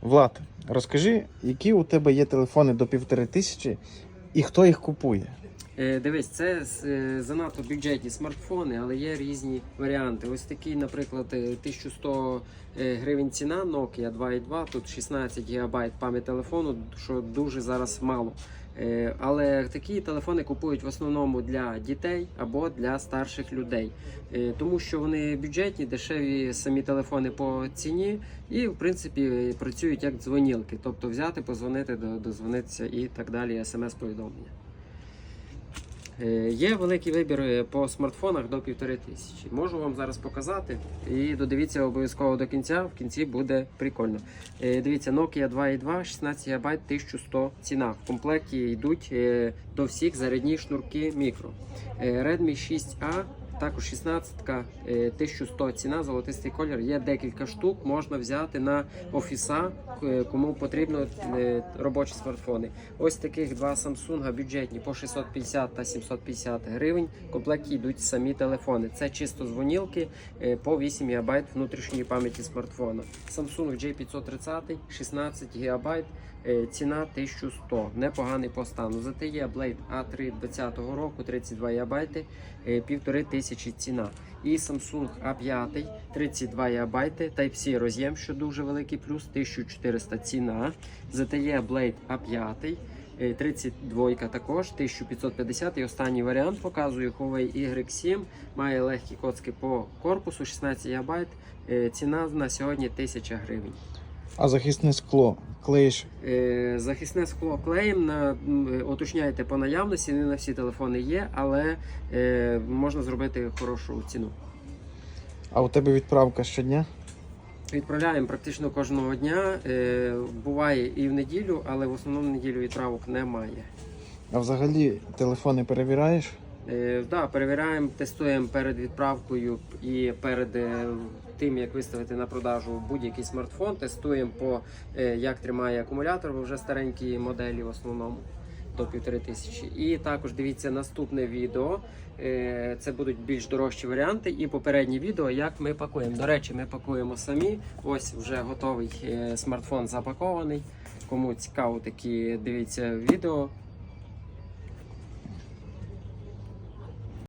Влад, розкажи, які у тебе є телефони до півтори тисячі і хто їх купує? Е, Дивись, це е, занадто бюджетні смартфони, але є різні варіанти. Ось такий, наприклад, е, 1100 е, гривень ціна Nokia 2.2, тут 16 ГБ пам'ять телефону, що дуже зараз мало. Але такі телефони купують в основному для дітей або для старших людей, тому що вони бюджетні, дешеві самі телефони по ціні, і в принципі працюють як дзвонілки, тобто взяти, позвонити, до- дозвонитися і так далі, смс-повідомлення. Е, Є великий вибір е, по смартфонах до півтори тисячі. Можу вам зараз показати. І додивіться обов'язково до кінця. В кінці буде прикольно. Е, Дивіться, Nokia 2.2, 16 ГБ, 1100 ціна. В комплекті йдуть е, до всіх зарядні шнурки мікро. Е, Redmi 6A. Також 16 1100 ціна, золотистий колір. Є декілька штук, можна взяти на офіса, е, кому потрібно е, робочі смартфони. Ось таких два Samsung бюджетні по 650 та 750 гривень. В комплекті йдуть самі телефони. Це чисто дзвонілки е, по 8 ГБ внутрішньої пам'яті смартфона. Samsung J530 16 ГБ. е, Ціна 1100, непоганий по стану. Зате є Blade A3 20 року, 32 ГБ, півтори тисячі ціна. І Samsung A5 32 ГБ, Type-C роз'єм, що дуже великий плюс, 1400 ціна. Є Blade A5, е, 32 також, 1550. І останній варіант показую Huawei Y7. Має легкі коцки по корпусу, 16 ГБ. Е, Ціна на сьогодні 1000 гривень. А захисне скло клеїш Е, Захисне скло клеєм на уточняйте по наявності. Не на всі телефони є, але е, можна зробити хорошу ціну. А у тебе відправка щодня? Відправляємо практично кожного дня. Е, буває і в неділю, але в основному в неділю відправок немає. А взагалі телефони перевіряєш? Е, да, перевіряємо, тестуємо перед відправкою і перед е, тим, як виставити на продажу будь-який смартфон. Тестуємо по е, як тримає акумулятор, бо вже старенькі моделі в основному до півтори тисячі. І також дивіться наступне відео. Е, Це будуть більш дорожчі варіанти. І попереднє відео, як ми пакуємо. До речі, ми пакуємо самі. Ось вже готовий е, смартфон запакований. Кому цікаво, такі дивіться відео.